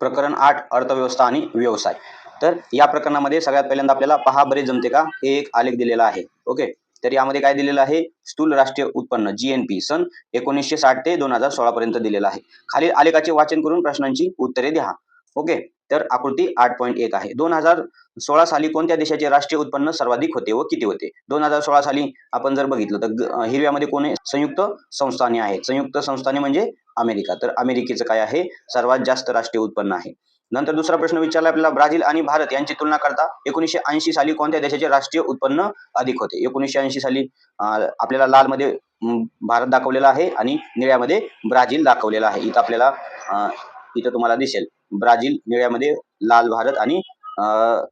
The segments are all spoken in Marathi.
प्रकरण आठ अर्थव्यवस्था आणि व्यवसाय. तर या प्रकरणामध्ये सगळ्यात पहिल्यांदा आपल्याला पहा बरे जमते का? हे एक आलेख दिलेला आहे. ओके? तर यामध्ये काय दिलेलं आहे? स्थूल राष्ट्रीय उत्पन्न जीएनपी सन एकोणीसशे साठ ते दोन हजार सोळा पर्यंत दिलेलं आहे. खालील आलेखाचे वाचन करून प्रश्नांची उत्तरे द्या. ओके? तर आकृती आठ पॉईंट एक आहे. दोन हजार सोळा साली कोणत्या देशाचे राष्ट्रीय उत्पन्न सर्वाधिक होते व किती होते? दोन हजार सोळा साली आपण जर बघितलं तर हिरव्यामध्ये कोण आहे? संयुक्त संस्थाने आहेत. संयुक्त संस्थाने म्हणजे अमेरिका. तर अमेरिकेचं काय आहे? सर्वात जास्त राष्ट्रीय उत्पन्न आहे. नंतर दुसरा प्रश्न विचारला आपल्याला ब्राझील आणि भारत यांची तुलना करता एकोणीसशे ऐंशी साली कोणत्या देशाचे राष्ट्रीय उत्पन्न अधिक होते? एकोणीसशे ऐंशी साली आपल्याला लालमध्ये भारत दाखवलेला आहे आणि निळ्यामध्ये ब्राझील दाखवलेला आहे. इथं आपल्याला इथं तुम्हाला दिसेल. ब्राझील निळ्यामध्ये लाल भारत आणि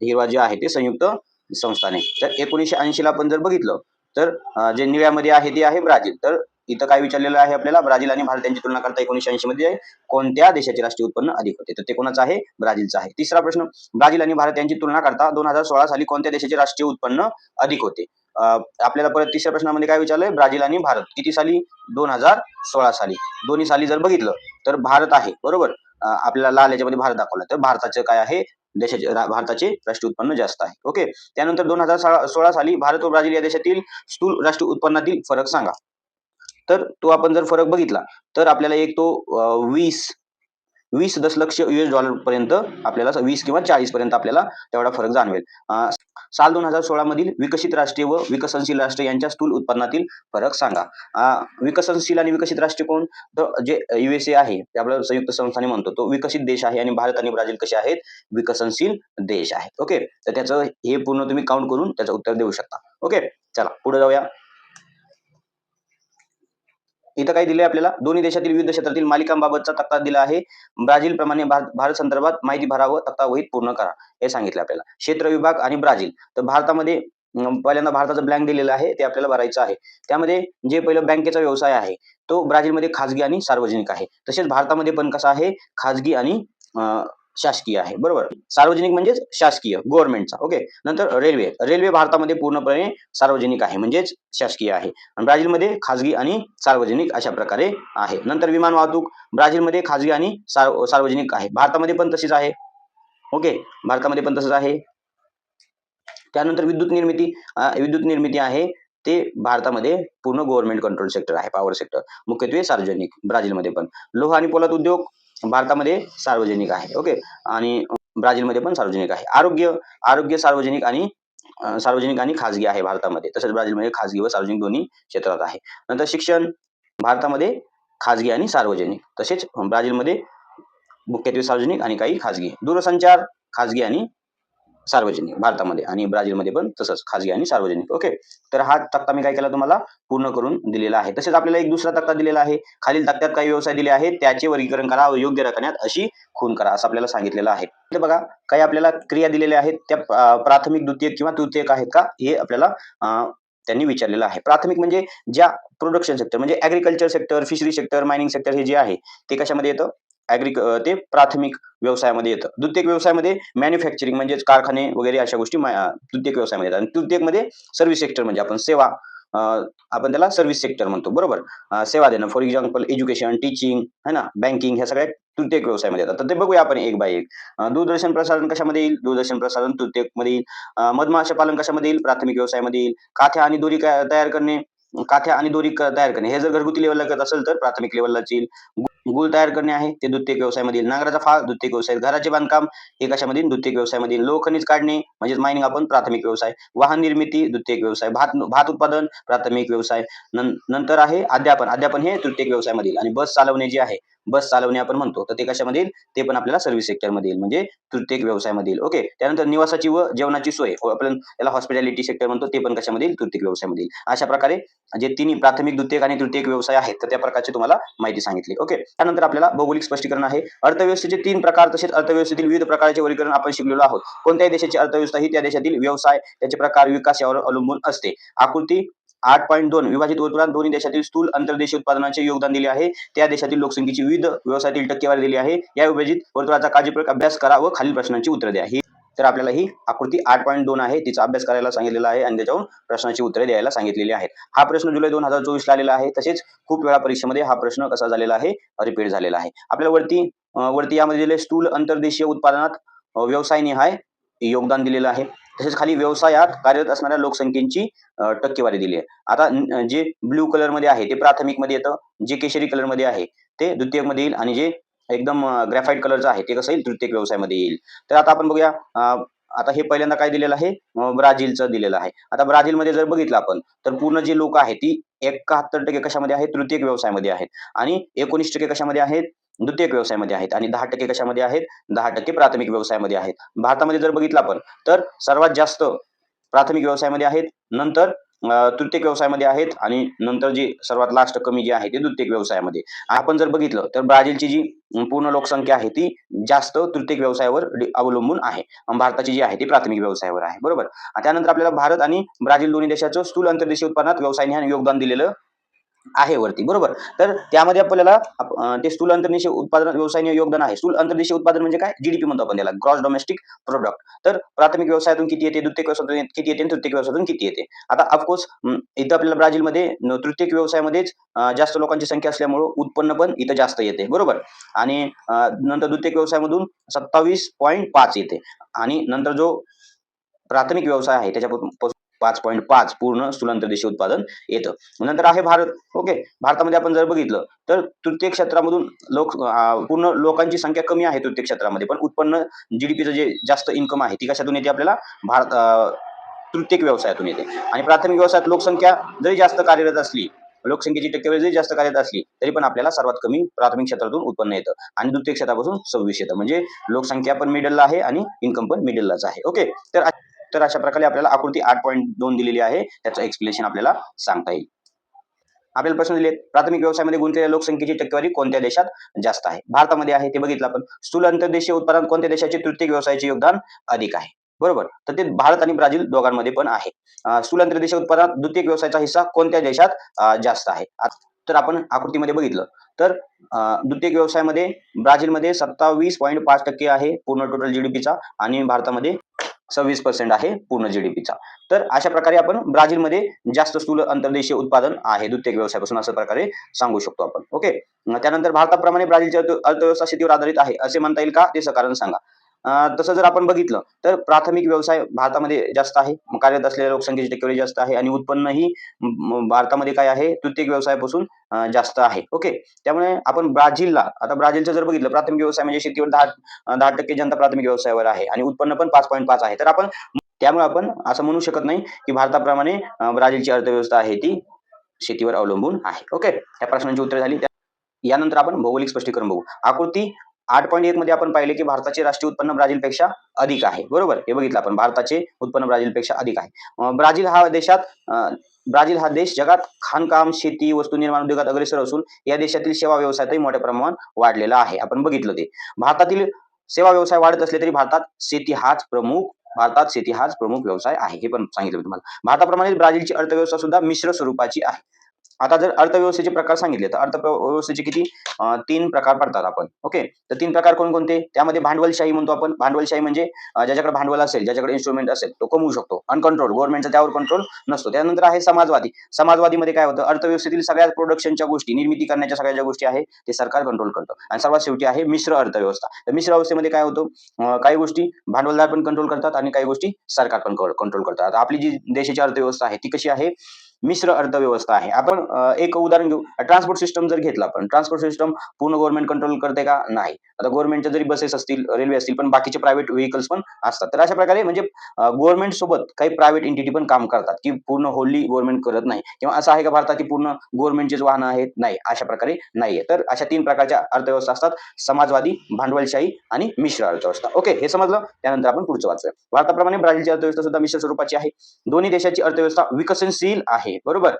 हिरवा जे आहे ते संयुक्त संस्थाने. तर एकोणीसशे ऐंशीला आपण जर बघितलं तर जे निळ्यामध्ये आहे ते आहे ब्राझील. तर इथं काय विचारलेलं आहे आपल्याला ब्राझील आणि भारत यांची तुलना करता एकोणीसशे ऐंशी मध्ये कोणत्या देशाचे राष्ट्रीय उत्पन्न अधिक होते? तर ते कोणाचं आहे? ब्राझीलचं आहे. तिसरा प्रश्न ब्राझील आणि भारत यांची तुलना करता दोन हजार सोळा साली कोणत्या देशाचे राष्ट्रीय उत्पन्न अधिक होते? आपल्याला परत तिसऱ्या प्रश्नामध्ये काय विचारलंय? ब्राझील आणि भारत. किती साली? दोन हजार सोळा साली. दोन्ही साली जर बघितलं तर भारत आहे बरोबर? आपल्याला लाल याच्यामध्ये भारत दाखवला. तर भारताचं काय आहे? देशाचे भारताचे राष्ट्रीय उत्पन्न जास्त आहे. ओके? त्यानंतर दोन हजार सोळा साली भारत व ब्राझील या देशातील स्थूल राष्ट्रीय उत्पन्नातील फरक सांगा. तर तो आपण जर फरक बघितला तर आपल्याला एक तो वीस वीस दशलक्ष युएस डॉलर पर्यंत आपल्याला वीस किंवा चाळीस पर्यंत आपल्याला तेवढा फरक जाणवेल. साल दोन हजार सोळा मधील विकसित राष्ट्रीय व विकसनशील राष्ट्र यांच्या स्थूल उत्पन्नातील फरक सांगा. विकसनशील आणि विकसित राष्ट्र कोण? तर जे युएसए आहे ते आपल्या संयुक्त संस्थाने म्हणतो. तो विकसित देश आहे आणि भारत आणि ब्राझील कसे आहेत? विकसनशील देश आहेत. ओके? तर त्याचं हे पूर्ण तुम्ही काउंट करून त्याचं उत्तर देऊ शकता. ओके? चला पुढे जाऊया. इथं काय दिले आपल्याला. दोन्ही देशातील विविध क्षेत्रातील मालिकांबाबतचा तक्ता दिला आहे. ब्राझील प्रमाणे भारत भारत संदर्भात माहिती भरावं तक्ता वहीत पूर्ण करा हे सांगितलं आपल्याला. क्षेत्र विभाग आणि ब्राझील. तर भारतामध्ये पहिल्यांदा भारताचं ब्लँक दिलेलं आहे ते आपल्याला भरायचं आहे. त्यामध्ये जे पहिलं बँकेचा व्यवसाय आहे तो ब्राझीलमध्ये खाजगी आणि सार्वजनिक आहे. तसेच भारतामध्ये पण कसा आहे खाजगी आणि शासकीय आहे. बरोबर? सार्वजनिक म्हणजेच शासकीय गव्हर्नमेंटचा ओके नंतर रेल्वे रेल्वे भारतामध्ये पूर्णपणे सार्वजनिक आहे म्हणजेच शासकीय आहे. आणि ब्राझीलमध्ये खाजगी आणि सार्वजनिक अशा प्रकारे आहे. नंतर विमान वाहतूक ब्राझीलमध्ये खाजगी आणि सार्व- सार्वजनिक आहे. भारतामध्ये पण तशीच आहे. ओके भारतामध्ये पण तसंच आहे. त्यानंतर विद्युत निर्मिती विद्युत निर्मिती आहे. ते भारतामध्ये पूर्ण गव्हर्नमेंट कंट्रोल सेक्टर आहे पॉवर सेक्टर मुख्यत्वे सार्वजनिक ब्राझीलमध्ये पण. लोह आणि पोलाद उद्योग भारतामध्ये सार्वजनिक आहे ओके? आणि ब्राझीलमध्ये पण सार्वजनिक आहे. आरोग्य आरोग्य सार्वजनिक आणि सार्वजनिक आणि खाजगी आहे भारतामध्ये. तसेच ब्राझीलमध्ये खाजगी व सार्वजनिक दोन्ही क्षेत्रात आहे. नंतर शिक्षण भारतामध्ये खाजगी आणि सार्वजनिक. तसेच ब्राझीलमध्ये मुख्यत्वे सार्वजनिक आणि काही खाजगी. दूरसंचार खाजगी आणि सार्वजनिक भारतामध्ये आणि ब्राझीलमध्ये पण तसंच खाजगी आणि सार्वजनिक. ओके तर हा तक्ता मी काय केला तुम्हाला? पूर्ण करून दिलेला आहे. तसेच आपल्याला एक दुसरा तक्ता दिलेला आहे. खालील तक्त्यात काही व्यवसाय दिले आहेत. त्याचे वर्गीकरण करा व योग्य रकण्यात अशी खून करा असं आपल्याला सांगितलेलं आहे. तर बघा काही आपल्याला क्रिया दिलेल्या आहेत. त्या प्राथमिक द्वितीयक किंवा तृतीयक आहेत का? हे आपल्याला त्यांनी विचारलेलं आहे. प्राथमिक म्हणजे ज्या प्रोडक्शन सेक्टर म्हणजे agriculture sector fishery sector mining sector हे जे आहे ते कशामध्ये येतं? ऍग्री ते प्राथमिक व्यवसायामध्ये येतं. द्वितीयक व्यवसायामध्ये मॅन्युफॅक्चरिंग म्हणजेच कारखाने वगैरे अशा गोष्टी द्वितीयक व्यवसायामध्ये येतात. आणि तृतीयकमध्ये सर्व्हिस सेक्टर म्हणजे आपण सेवा आपण त्याला सर्व्हिस सेक्टर म्हणतो. बरोबर? सेवा देणं. फॉर एक्झाम्पल एज्युकेशन टीचिंग है ना? बँकिंग ह्या सगळ्या तृतीयक व्यवसायामध्ये येतात. तर ते बघूया आपण एक बाय एक. दूरदर्शन प्रसारण कशामध्ये येईल? दूरदर्शन प्रसारण तृतीयकमध्ये येईल. मधमाशा पालन कशामध्ये येईल? प्राथमिक व्यवसायामध्ये येईल. काथ्या आणि दोरी तयार करणे. काथ्या आणि दोरी तयार करणे. हे जर घरगुती लेवलला करत असेल तर प्राथमिक लेवलला येईल गुळ तयार करणे आहे ते द्वितीयक व्यवसायामध्ये नांगराचा फाळ द्वितीय व्यवसाय. घराचे बांधकाम हे कशामध्ये द्वितीय द्वितीयक व्यवसायामध्ये लोह खनिज काढणे म्हणजेच मायनिंग आपण प्राथमिक व्यवसाय. वाहन निर्मिती द्वितीयक व्यवसाय. भात भात उत्पादन प्राथमिक व्यवसाय. नंतर आहे अध्यापन. अध्यापन हे तृतीय व्यवसायामधील आणि बस चालवणे जे आहे बस चालवणे आपण म्हणतो तर ते कशामध्ये येईल? ते पण आपल्याला सर्व्हिस सेक्टरमध्ये येईल. म्हणजे तृतीयक व्यवसायामध्ये येईल. ओके त्यानंतर निवासाची व जेवणाची सोय हो, आपण त्याला हॉस्पिटॅलिटी सेक्टर म्हणतो ते पण कशामध्ये येईल? तृतीयक व्यवसायामध्ये येईल. अशा प्रकारे जे तिन्ही प्राथमिक द्वितीयक आणि तृतीयक व्यवसाय आहेत तर त्या प्रकारची तुम्हाला माहिती सांगितली. ओके त्यानंतर आपल्याला भौगोलिक स्पष्टीकरण आहे. अर्थव्यवस्थेचे तीन प्रकार तसेच अर्थव्यवस्थेतील विविध प्रकारचे वर्गीकरण आपण शिकलेलो आहोत. कोणत्याही देशाची अर्थव्यवस्था ही त्या देशातील व्यवसाय त्याचे प्रकार विकास यावर अवलंबून असते. आकृती आठ पॉईंट दोन विभाजित वर्तुळात दोन्ही देशातील स्थूल अंतर्देशीय उत्पादनाचे योगदान दिले आहे. त्या देशातील लोकसंख्येची विविध व्यवसायातील टक्केवारी दिली आहे. या विभाजित वर्तुळाचा काळजीपूर्वक अभ्यास करा व खालील प्रश्नांची उत्तरे द्या. ही तर आपल्याला ही आकृती आठ पॉईंट दोन आहे. तिचा अभ्यास करायला सांगितलेला आहे आणि त्याच्यावर प्रश्नाची उत्तरे द्यायला सांगितलेली आहेत. हा प्रश्न जुलै दोन हजार चोवीसला आलेला आहे. तसेच खूप वेळा परीक्षेमध्ये हा प्रश्न कसा झालेला आहे? रिपीट झालेला आहे. आपल्याला वरती वरती यामध्ये दिले स्थूल अंतर्देशीय उत्पादनात व्यवसाय निहाय योगदान दिलेलं आहे. तसेच खाली व्यवसायात कार्यरत असणाऱ्या लोकसंख्येची टक्केवारी दिली आहे. आता जे ब्ल्यू कलरमध्ये आहे ते प्राथमिकमध्ये येतं जे केशरी कलरमध्ये आहे ते द्वितीयमध्ये येईल आणि जे एकदम ग्रॅफाईट कलरचं आहे ते कसं येईल? तृतीयक व्यवसायामध्ये येईल. तर आता आपण बघूया आता हे पहिल्यांदा काय दिलेलं आहे? ब्राझीलचं दिलेलं आहे. आता ब्राझीलमध्ये जर बघितलं आपण तर पूर्ण जे लोक आहेत ती एकाहत्तर टक्के कशामध्ये आहेत? तृतीयक व्यवसायामध्ये आहेत. आणि एकोणीस टक्के कशामध्ये आहेत? द्वितीयक व्यवसायामध्ये आहेत आणि दहा टक्के कशामध्ये आहेत? दहा टक्के प्राथमिक व्यवसायामध्ये आहेत. भारतामध्ये जर बघितलं आपण तर सर्वात जास्त प्राथमिक व्यवसायामध्ये आहेत नंतर तृतीय तृतीयक व्यवसायामध्ये आहेत आणि नंतर जी सर्वात लास्ट कमी जी आहे ते द्वितीयक व्यवसायामध्ये. आपण जर बघितलं तर ब्राझीलची जी पूर्ण लोकसंख्या आहे ती जास्त तृतीयक व्यवसायावर अवलंबून आहे. भारताची जी आहे ती प्राथमिक व्यवसायावर आहे. बरोबर? त्यानंतर आपल्याला भारत आणि ब्राझील दोन्ही देशाचं स्थूल अंतर्देशीय उत्पादनात व्यवसायाने योगदान दिलेलं आहे वरती बरोबर? तर त्यामध्ये आपल्याला ते स्थूल अंतर्देशीय उत्पादन व्यवसायाने योगदान आहे. स्थूल अंतर्देशीय उत्पादन म्हणजे काय? जीडीपी म्हणतो आपण त्याला ग्रॉस डोमेस्टिक प्रोडक्ट तर प्राथमिक व्यवसायातून किती येते? द्वितीय व्यवसायातून किती येते? तृतीय व्यवसायातून किती येते? आता ऑफकोर्स इथं आपल्याला ब्राझीलमध्ये तृतीय तृतीयक व्यवसायामध्येच जास्त लोकांची संख्या असल्यामुळे उत्पन्न पण इथं जास्त येते बरोबर? आणि नंतर द्वितीयक व्यवसायामधून सत्तावीस पॉईंट पाच येते. आणि नंतर जो प्राथमिक व्यवसाय आहे त्याच्यापासून पाच पॉईंट पाच पूर्ण स्थूलांतरदेशीय उत्पादन येतं. नंतर आहे भारत. ओके. भारतामध्ये आपण जर बघितलं तर तृतीय क्षेत्रामधून लोक पूर्ण लोकांची संख्या कमी आहे तृतीय क्षेत्रामध्ये पण उत्पन्न जीडीपीचं जे जास्त इन्कम आहे ती कशातून येते आपल्याला? भारत तृतीय तृतीयक व्यवसायातून येते. आणि प्राथमिक व्यवसायात लोकसंख्या जरी जास्त कार्यरत असली लोकसंख्येची टक्केवारी जरी जास्त कार्यरत असली तरी पण आपल्याला सर्वात कमी प्राथमिक क्षेत्रातून उत्पन्न येतं. आणि द्वितीय क्षेत्रापासून सव्वीस येतं. म्हणजे लोकसंख्या पण मिडलला आहे आणि इन्कम पण मिडललाच आहे. ओके. तर तर अशा प्रकारे आपल्याला आकृती आठ पॉईंट दोन दिलेली आहे. त्याचं एक्सप्लेनेशन आपल्याला सांगता येईल. आपल्याला प्रश्न दिले प्राथमिक व्यवसायामध्ये गुंतलेल्या लोकसंख्येची टक्केवारी कोणत्या देशात जास्त आहे? भारतामध्ये आहे ते बघितलं आपण. स्थूल अंतर्देशीय उत्पादन कोणत्या देशाचे? तृतीय व्यवसायाचे योगदान अधिक आहे. बरोबर? तर ते भारत आणि ब्राझील दोघांमध्ये पण आहे. स्थूल अंतर्देशीय उत्पादनात द्वितीय व्यवसायाचा हिस्सा कोणत्या देशात जास्त आहे? तर आपण आकृतीमध्ये बघितलं. तर द्वितीय व्यवसायामध्ये ब्राझीलमध्ये सत्तावीस पॉईंट पाच टक्के आहे पूर्ण टोटल जीडीपीचा आणि भारतामध्ये सव्वीस पर्सेंट आहे पूर्ण जीडीपीचा तर अशा प्रकारे आपण ब्राझीलमध्ये जास्त स्थूल अंतर्देशीय उत्पादन आहे द्वितीय व्यवसायापासून अशा प्रकारे सांगू शकतो आपण. ओके? त्यानंतर भारताप्रमाणे ब्राझीलची अर्थव्यवस्था शेतीवर आधारित आहे असे म्हणता येईल का? ते सकारण सांगा. तसं जर आपण बघितलं तर प्राथमिक व्यवसाय भारतामध्ये जास्त आहे. कार्यरत असलेल्या लोकसंख्येची टक्केवारी जास्त आहे आणि उत्पन्नही भारतामध्ये काय आहे तृतीय व्यवसायापासून जास्त आहे. ओके? त्यामुळे आपण ब्राझीलला आता ब्राझीलचं जर बघितलं प्राथमिक व्यवसाय म्हणजे शेतीवर दहा दहा टक्के जनता प्राथमिक व्यवसायावर आहे आणि उत्पन्न पण पाच पॉईंट पाच आहे. तर आपण त्यामुळे आपण असं म्हणू शकत नाही की भारताप्रमाणे ब्राझीलची अर्थव्यवस्था आहे ती शेतीवर अवलंबून आहे. ओके? त्या प्रश्नांची उत्तर झाली. यानंतर आपण भौगोलिक स्पष्टीकरण बघू. आकृती आठ पॉईंट एक मध्ये आपण पाहिले की भारताचे राष्ट्रीय उत्पन्न ब्राझीलपेक्षा अधिक आहे. बरोबर? हे बघितलं आपण. भारताचे उत्पन्न ब्राझीलपेक्षा अधिक आहे. ब्राझील हा देशात ब्राझील हा देश जगात खाणकाम शेती वस्तू निर्माण उद्योगात अग्रेसर असून या देशातील सेवा व्यवसायातही मोठ्या प्रमाणात वाढलेला आहे. आपण बघितलं ते. भारतातील सेवा व्यवसाय वाढत असले तरी भारतात शेती हाच प्रमुख भारतात शेती हाच प्रमुख व्यवसाय आहे. हे पण सांगितलं तुम्हाला. भारताप्रमाणे ब्राझीलची अर्थव्यवस्था सुद्धा मिश्र स्वरूपाची आहे. आता जर अर्थव्यवस्थेचे प्रकार सांगितले तर अर्थव्यवस्थेचे किती? तीन प्रकार पडतात आपण. ओके? तर तीन प्रकार कोणकोणते? त्यामध्ये भांडवलशाही म्हणतो आपण. भांडवलशाही म्हणजे ज्याच्याकडे भांडवल असेल ज्याच्याकडे इन्स्ट्रुमेंट असेल तो कमवू शकतो. अनकंट्रोल गव्हर्नमेंटचा त्यावर कंट्रोल नसतो. त्यानंतर आहे समाजवादी. समाजवादीमध्ये काय होतं? अर्थव्यवस्थेतील सगळ्या प्रोडक्शनच्या गोष्टी निर्मिती करण्याच्या सगळ्या ज्या गोष्टी आहे ते सरकार कंट्रोल करतं. आणि सर्वात शेवटी आहे मिश्र अर्थव्यवस्था. तर मिश्र अवस्थेमध्ये काय होतं? काही गोष्टी भांडवलदार पण कंट्रोल करतात आणि काही गोष्टी सरकार पण कंट्रोल करतात. आपली जी देशाची अर्थव्यवस्था आहे ती कशी आहे? मिश्र अर्थव्यवस्था आहे. आपण एक उदाहरण घेऊ. ट्रान्सपोर्ट सिस्टम जर घेतला आपण ट्रान्सपोर्ट सिस्टम पूर्ण गव्हर्नमेंट कंट्रोल करते का? नाही. आता गव्हर्नमेंटच्या जरी बसेस असतील रेल्वे असतील पण बाकीचे प्रायव्हेट व्हेकल्स पण असतात. तर अशा प्रकारे म्हणजे गव्हर्नमेंट सोबत काही प्रायव्हेट एंटिटी पण काम करतात की पूर्ण होली गव्हर्नमेंट करत नाही. किंवा असं आहे का भारतात की पूर्ण गव्हर्नमेंटचेच वाहन आहेत? नाही. अशा प्रकारे नाहीये. तर अशा तीन प्रकारच्या अर्थव्यवस्था असतात. समाजवादी भांडवलशाही आणि मिश्र अर्थव्यवस्था. ओके हे समजलं? त्यानंतर आपण पुढचं वाचूया. भारताप्रमाणे ब्राझीलची अर्थव्यवस्था सुद्धा मिश्र स्वरूपाची आहे. दोन्ही देशाची अर्थव्यवस्था विकसनशील आहे. बरोबर?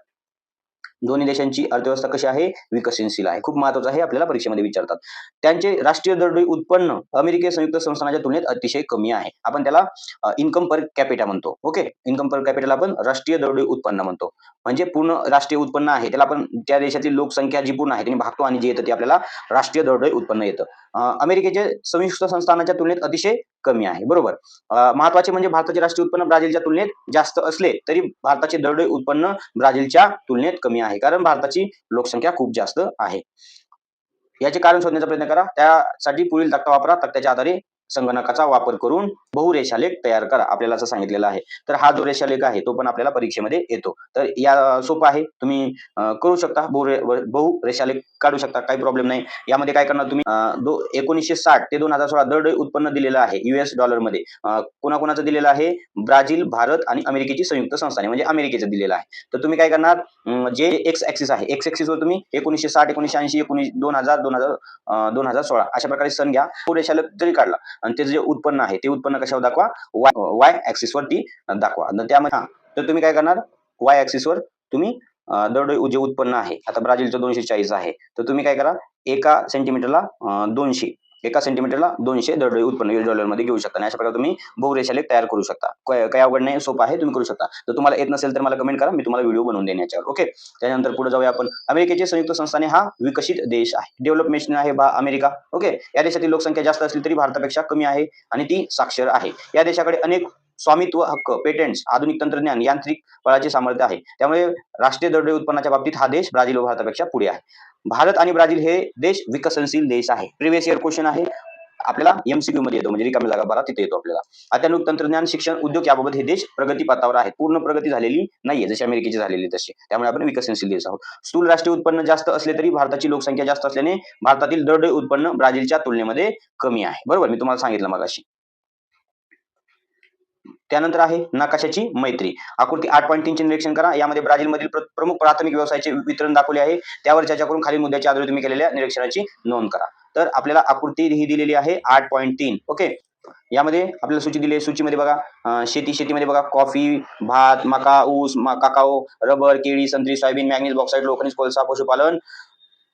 दोन्ही देशांची अर्थव्यवस्था कशी आहे? विकसनशील आहे. खूप महत्वाचं आहे आपल्याला परीक्षेमध्ये विचारतात. त्यांचे राष्ट्रीय दरडोई उत्पन्न अमेरिके संयुक्त संस्थानाच्या तुलनेत अतिशय कमी आहे. आपण त्याला इन्कम पर कॅपिटा म्हणतो. ओके? इन्कम पर कॅपिटल आपण राष्ट्रीय दरडोई उत्पन्न म्हणतो. म्हणजे पूर्ण राष्ट्रीय उत्पन्न आहे. त्याला आपण त्या देशातील लोकसंख्या जी पूर्ण आहे त्यांनी भागतो आणि जे येतं ते आपल्याला राष्ट्रीय दरडोई उत्पन्न येतं. अमेरिकेचे संयुक्त संस्थानाच्या तुलनेत अतिशय कमी आहे. बरोबर? महत्त्वाचे म्हणजे भारताचे राष्ट्रीय उत्पन्न ब्राझीलच्या तुलनेत जास्त असले तरी भारताचे दरडोई उत्पन्न ब्राझीलच्या तुलनेत कमी आहे. कारण भारताची लोकसंख्या खूप जास्त आहे. याचे कारण शोधण्याचा प्रयत्न करा. त्यासाठी पुढील तक्ता वापरा. तक्त्याच्या आधारे संगणकाचा वापर करून बहुरेषालेख तयार करा आपल्याला असं सांगितलेलं आहे. तर हा जो रेषालेख आहे तो पण आपल्याला परीक्षेमध्ये येतो. तर या सोपं आहे. तुम्ही करू शकता. बहुरे बहुरेषालेख काढू शकता. काही प्रॉब्लेम नाही. यामध्ये काय करणार तुम्ही? एकोणीसशे साठ ते दोन हजार सोळा दरडोई उत्पन्न दिलेलं आहे युएस डॉलरमध्ये कोणाकोणाचं दिलेलं आहे? ब्राझील भारत आणि अमेरिकेची संयुक्त संस्थाने म्हणजे अमेरिकेचं दिलेलं आहे. तर तुम्ही काय करणार? जे एक्स ऍक्सिस आहे एक्स ऍक्सिसवर तुम्ही एकोणीसशे साठ एकोणीसशे ऐंशी एकोणीस दोन हजार दोन हजार दोन हजार सोळा अशा प्रकारे सण घ्या. बहुरेषालेख जरी काढला आणि त्याचं जे उत्पन्न आहे ते उत्पन्न कशावर दाखवा? वाय वाय ऍक्सिस वरती दाखवा. त्यामध्ये हा तर तुम्ही काय करणार? वाय ऍक्सिस वर तुम्ही अं, दरडोई जे उत्पन्न आहे आता ब्राझीलचं दोनशे चाळीस आहे तर तुम्ही काय करा? एका सेंटीमीटरला दोनशे. एका सेंटीमीटरला दोनशे दरडोई उत्पन्न युएस डॉलरमध्ये घेऊ शकता. आणि अशा प्रकारे तुम्ही बहुरेषालेख तयार करू शकता. काय काही अवघड नाही सोपं आहे तुम्ही करू शकता. जर तुम्हाला येत नसेल तर मला कमेंट करा मी तुम्हाला व्हिडिओ बनवून देईन याच्यावर. ओके त्यानंतर पुढे जाऊया आपण. अमेरिकेचे संयुक्त संस्थाने हा विकसित देश आहे. डेव्हलप नेशन आहे बा अमेरिका. ओके या देशातील लोकसंख्या जास्त असली तरी भारतापेक्षा कमी आहे आणि ती साक्षर आहे. या देशाकडे अनेक स्वामित्व हक्क पेटेंट्स आधुनिक तंत्रज्ञान यांत्रिक बळाचे सामर्थ्य आहे. त्यामुळे राष्ट्रीय दरडोई उत्पन्नाच्या बाबतीत हा देश ब्राझील व भारतापेक्षा पुढे आहे. भारत आणि ब्राझील हे देश विकसनशील देश आहे. प्रिव्हियस इयर क्वेश्चन आहे. आपल्याला एमसीक्यू मध्ये येतो. म्हणजे रिकामी जागा बरा तिथे येतो आपल्याला. अत्याधुनिक तंत्रज्ञान शिक्षण उद्योग याबाबत हे देश प्रगतीपथावर आहे आहेत. पूर्ण प्रगती झालेली नाहीये जशी अमेरिकेची झालेली तशी. त्यामुळे आपण विकसनशील देश आहोत. स्थूल राष्ट्रीय उत्पन्न जास्त असले तरी भारताची लोकसंख्या जास्त असल्याने भारतातील दरडोई उत्पन्न ब्राझीलच्या तुलनेमध्ये कमी आहे. बरोबर? मी तुम्हाला सांगितलं मगाशी. त्यानंतर आहे नकाशाची मैत्री. आकृती आठ पॉईंट तीनचे निरीक्षण करा. यामध्ये ब्राझीलमधील प्रमुख प्राथमिक व्यवसायाचे वितरण दाखवले आहे. त्यावर चर्चा करून खालील मुद्द्याच्या आधारे तुम्ही केलेल्या निरीक्षणाची नोंद करा. तर आपल्याला आकृती ही दिलेली आहे आठ पॉईंट तीन. ओके? यामध्ये आपल्याला सूची दिली आहे. सूचीमध्ये बघा शेती शेतीमध्ये बघा कॉफी भात मका ऊस काकाओ रबर केळी संत्री सोयाबीन मॅग्नीज बॉक्साईड लोखंड कोळसा पशुपालन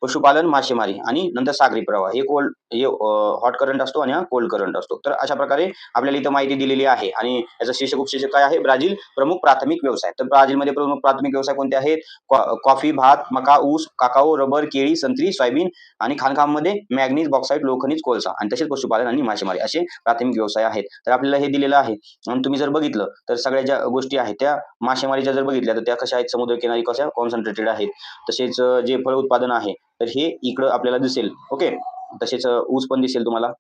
पशुपालन मासेमारी आणि नंतर सागरी प्रवाह. हे कोल्ड हे हॉट करंट असतो आणि हा कोल्ड करंट असतो. तर अशा प्रकारे आपल्याला इथं माहिती दिलेली आहे. आणि याचा शीर्षक उपशीर्षक काय आहे? ब्राझील प्रमुख प्राथमिक व्यवसाय. तर ब्राझीलमध्ये प्रमुख प्राथमिक व्यवसाय कोणते आहेत? कॉ- कॉफी भात मका ऊस काकाओ रबर केळी संत्री सोयाबीन आणि खाणकाममध्ये मॅग्नीज बॉक्साईड लोखंडीज कोळसा आणि तसेच पशुपालन आणि मासेमारी असे प्राथमिक व्यवसाय आहेत. तर आपल्याला हे दिलेलं आहे. आणि तुम्ही जर बघितलं तर सगळ्या ज्या गोष्टी आहेत त्या मासेमारीच्या जर बघितल्या तर त्या कशा आहेत? समुद्रकिनारी कशा कॉन्सन्ट्रेटेड आहेत? तसेच जे फळ उत्पादन आहे तर हे इकडं आपल्याला दिसेल. ओके? तसेच ऊस पण दिसेल तुम्हाला.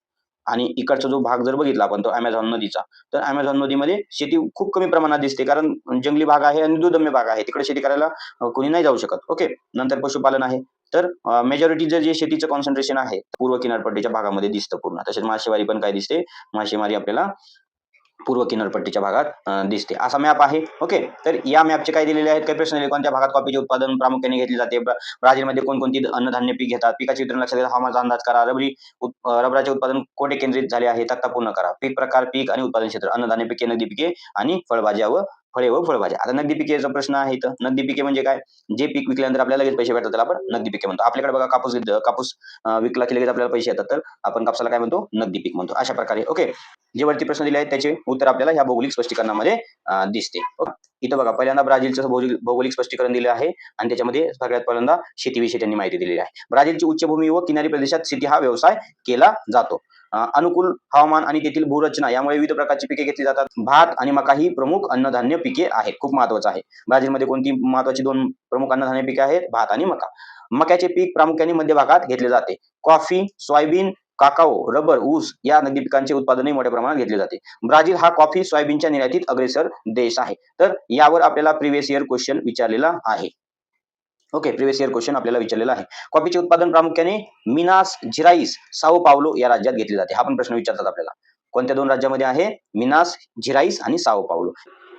आणि इकडचा जो भाग जर बघितला आपण तो अमेझॉन नदीचा. तर अमेझॉन नदीमध्ये शेती खूप कमी प्रमाणात दिसते. कारण जंगली भाग आहे आणि दुधम्य भाग आहे. तिकडे शेती करायला कोणी नाही जाऊ शकत. ओके? नंतर पशुपालन आहे. तर मेजॉरिटीचं जे शेतीचं कॉन्सन्ट्रेशन आहे पूर्व किनारपट्टीच्या भागामध्ये दिसतं पूर्ण. तसेच मासेमारी पण काय दिसते. मासेमारी आपल्याला पूर्व किनारपट्टीच्या भागात दिसते. असा मॅप आहे. ओके तर या मॅपचे काय दिलेले आहेत? काही प्रश्न दिले कोणत्या भागात कॉफीचे उत्पादन प्रामुख्याने घेतले जाते? ब्राझीलमध्ये कोणकोणती अन्नधान्य पीक घेतात? पिकाचे वितरण लक्षात घेता हवामानाचा अंदाज करा. रबरी रबराचे उत्पादन कोठे केंद्रित झाले आहे? तक्ता पूर्ण करा. पीक प्रकार पीक आणि उत्पादन क्षेत्र. अन्नधान्य पिके नगदी पिके आणि फळभाज्या व फळे व फळभाज्या आता नगदी पिकेचा प्रश्न आहे इथं नगदी पिके म्हणजे काय? जे पीक विकल्यानंतर आपल्याला लगेच पैसे भेटतात त्याला आपण नगदी पिके म्हणतो. आपल्याकडे बघा कापूस घेत- कापूस विकला की लगेच आपल्याला पैसे येतात तर आपण कापसाला काय म्हणतो? नगदी पीक म्हणतो. अशा प्रकारे ओके? जे वरती प्रश्न दिले आहेत त्याचे उत्तर आपल्याला ह्या भौगोलिक स्पष्टीकरणामध्ये दिसते. इथं बघा पहिल्यांदा ब्राझीलचं भौगोलिक भौगोलिक स्पष्टीकरण दिलं आहे आणि त्याच्यामध्ये सगळ्यात पहिल्यांदा शेतीविषयी त्यांनी माहिती दिलेली आहे. ब्राझीलची उच्चभूमी व किनारी प्रदेशात शेती हा व्यवसाय केला जातो. अनुकूल हवामान आणि तेथील भूरचना यामुळे विविध प्रकारची पिके घेतली जातात. भात आणि मका ही प्रमुख अन्नधान्य पिके आहेत. खूप महत्वाचं आहे. ब्राझीलमध्ये कोणती महत्वाची दोन प्रमुख अन्नधान्य पिके आहेत? भात आणि मका. मक्याचे पीक प्रामुख्याने मध्य भागात घेतले जाते. कॉफी सोयाबीन काकाओ रबर ऊस या नगदी पिकांचे उत्पादनही मोठ्या प्रमाणात घेतले जाते. ब्राझील हा कॉफी सोयाबीनच्या निर्यातीत अग्रेसर देश आहे. तर यावर आपल्याला प्रिव्हियस इयर क्वेश्चन विचारलेला आहे. ओके प्रिव्हियस इयर क्वेश्चन आपल्याला विचारलेला आहे. कॉफीचे उत्पादन प्रामुख्याने मिनास झिराईस साओ पावलो या राज्यात घेतले जाते. हा पण प्रश्न विचारतात आपल्याला. कोणत्या दोन राज्यामध्ये आहे? मिनास झिराईस आणि साओ पावलो.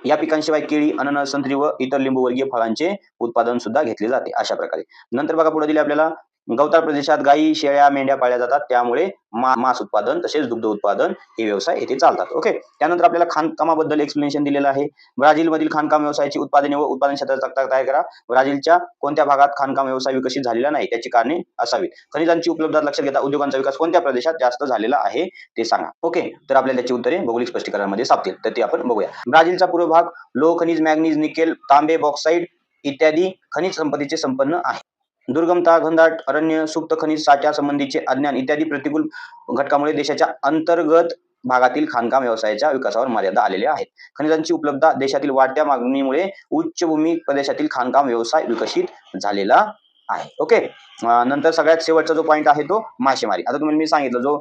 या पिकांशिवाय केळी अननस संत्री व इतर लिंबूवर्गीय फळांचे उत्पादन सुद्धा घेतले जाते अशा प्रकारे. नंतर बघा पुढे दिले आपल्याला. गवताळ प्रदेशात गायी शेळ्या मेंढ्या पाळल्या जातात. त्यामुळे मा मांस उत्पादन तसेच दुग्ध उत्पादन हे व्यवसाय येथे चालतात. ओके त्यानंतर आपल्याला खाणकामाबद्दल एक्सप्लेनेशन दिलेलं आहे. ब्राझीलमधील खाणकाम व्यवसायाची उत्पादने व उत्पादन क्षेत्राचा तक्ता तयार करा. ब्राझीलच्या कोणत्या भागात खाणकाम व्यवसाय विकसित झालेला नाही? त्याची कारणे असावीत. खनिजांची उपलब्धता लक्षात घेता उद्योगांचा विकास कोणत्या प्रदेशात जास्त झालेला आहे ते सांगा. ओके तर आपल्याला त्याची उत्तरे भौगोलिक स्पष्टीकरणामध्ये सापतील. तर ते आपण बघूया. ब्राझीलचा पूर्व भाग लोह खनिज मॅग्नीज निकेल तांबे बॉक्साईड इत्यादी खनिज संपत्तीचे संपन्न आहे. दुर्गमता घनदाट अरण्य सुप्त खनिज साठ्या संबंधीचे अज्ञान इत्यादी प्रतिकूल घटकामुळे देशाच्या अंतर्गत भागातील खाणकाम व्यवसायाच्या विकासावर मर्यादा आलेल्या आहेत. खनिजांची उपलब्धता देशातील वाढत्या मागणीमुळे उच्चभूमी प्रदेशातील खाणकाम व्यवसाय विकसित झालेला आहे. ओके नंतर सगळ्यात शेवटचा जो पॉईंट आहे तो मासेमारी. आता तुम्ही मी सांगितलं जो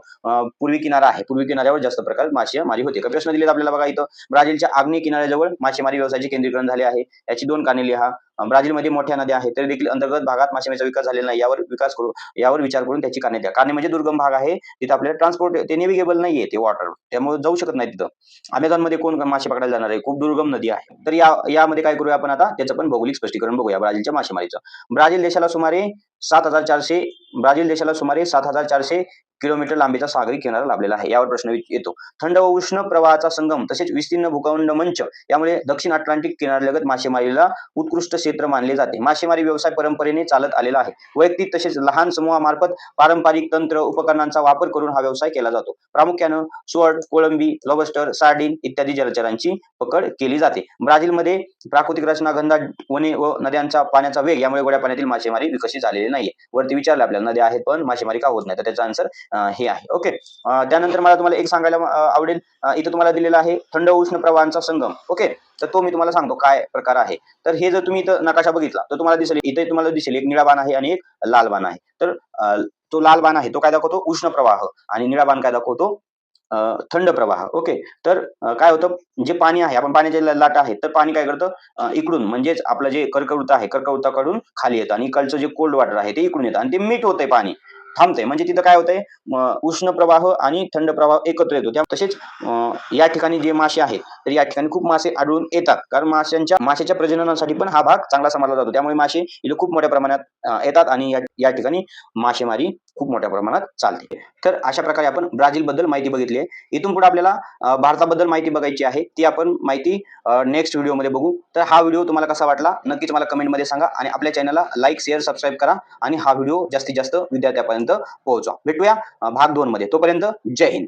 पूर्वी किनारा आहे. पूर्वी किनाऱ्यावर जास्त प्रकारात मासेमारी होते. का प्रश्न दिलेत आपल्याला बघा इथं? ब्राझीलच्या आग्नेय किनाऱ्याजवळ मासेमारी व्यवसायाचे केंद्रीकरण झाले आहे. याची दोन कारणे लिहा. ब्राझीलमध्ये मोठ्या नद्या आहेत तरी देखील अंतर्गत भागात मासेमारीचा विकास झालेला नाही. यावर विकास करू यावर विचार करून त्याची कारणे द्या. कारणे म्हणजे दुर्गम भाग आहे तिथे आपल्याला ट्रान्सपोर्ट ते नेव्हिगेबल नाहीये ते वॉटर त्यामुळे जाऊ शकत नाही तिथं. अमेझॉनमध्ये कोण मासे पकडायला जाणार आहे? खूप दुर्गम नदी आहे. तर या यामध्ये काय करूया आपण आता? त्याचं पण भौगोलिक स्पष्टीकरण बघूया ब्राझीलच्या मासेमारीचं. ब्राझील देशाला सुमारे सात हजार चारशे ब्राझील देशाला सुमारे सात हजार चारशे किलोमीटर लांबीचा सागरी किनारा लाभलेला आहे. यावर प्रश्न येतो. थंड व उष्ण प्रवाहाचा संगम तसेच विस्तीर्ण भूखंड मंच यामुळे दक्षिण अटलांटिक किनाऱ्यालगत मासेमारीला उत्कृष्ट क्षेत्र मानले जाते. मासेमारी व्यवसाय परंपरेने चालत आलेला आहे. वैयक्तिक तसेच लहान समूहामार्फत पारंपरिक तंत्र उपकरणांचा वापर करून हा व्यवसाय केला जातो. प्रामुख्यानं स्वर्ट कोळंबी लॉबस्टर सार्डिन इत्यादी जलचरांची पकड केली जाते. ब्राझीलमध्ये प्राकृतिक रचना गंधा वने व नद्यांचा पाण्याचा वेग यामुळे गोड्या पाण्यातील मासेमारी विकसित झालेली नाहीये. वरती विचारलं आपल्याला नद्या आहेत पण मासेमारी का होत नाही? तर त्याचा आन्सर हे आहे. ओके त्यानंतर मला तुम्हाला एक सांगायला आवडेल. इथं तुम्हाला दिलेला आहे थंड उष्ण प्रवाहांचा संगम. ओके तर तो मी तुम्हाला सांगतो काय प्रकार आहे. तर हे जर तुम्ही इथं नकाशा बघितला तर तुम्हाला दिसेल इथे तुम्हाला दिसेल एक निळा बाण आहे आणि एक लाल बाण आहे. तर तो लाल बाण आहे तो काय दाखवतो? उष्ण प्रवाह. आणि निळा बाण काय दाखवतो? थंड प्रवाह. ओके. तर काय होतं? जे पाणी आहे आपण पाण्याच्या ला- लाटा आहेत तर पाणी काय करतं? इकडून म्हणजेच आपलं जे कर्कवृत्त आहे कर्कवृत्ताकडून खाली येतं आणि इकडचं जे कोल्ड वॉटर आहे ते इकडून येतं आणि ते मीठ होतंय पाणी. थांबते. म्हणजे तिथं काय होतंय उष्ण प्रवाह आणि थंड प्रवाह एकत्र येतो. त्या तसेच या ठिकाणी जे मासे आहेत तर या ठिकाणी खूप मासे आढळून येतात. कारण माशांच्या माशाच्या प्रजननासाठी पण हा भाग चांगला समजला जातो. त्यामुळे मासे इथे खूप मोठ्या प्रमाणात येतात आणि या ठिकाणी मासेमारी खूप मोठ्या प्रमाणात चालते. तर अशा प्रकारे आपण ब्राझील बद्दल माहिती बघितली आहे. इथून पुढे आपल्याला भारताबद्दल माहिती बघायची आहे ती आपण माहिती नेक्स्ट व्हिडिओमध्ये बघू. तर हा व्हिडिओ तुम्हाला कसा वाटला नक्कीच मला कमेंटमध्ये सांगा आणि आपल्या चॅनलला लाईक शेअर सबस्क्राईब करा आणि हा व्हिडिओ जास्तीत जास्त विद्यार्थ्यापर्यंत पोहोचवा. भेटूया भाग दोन मध्ये तोपर्यंत जय हिंद.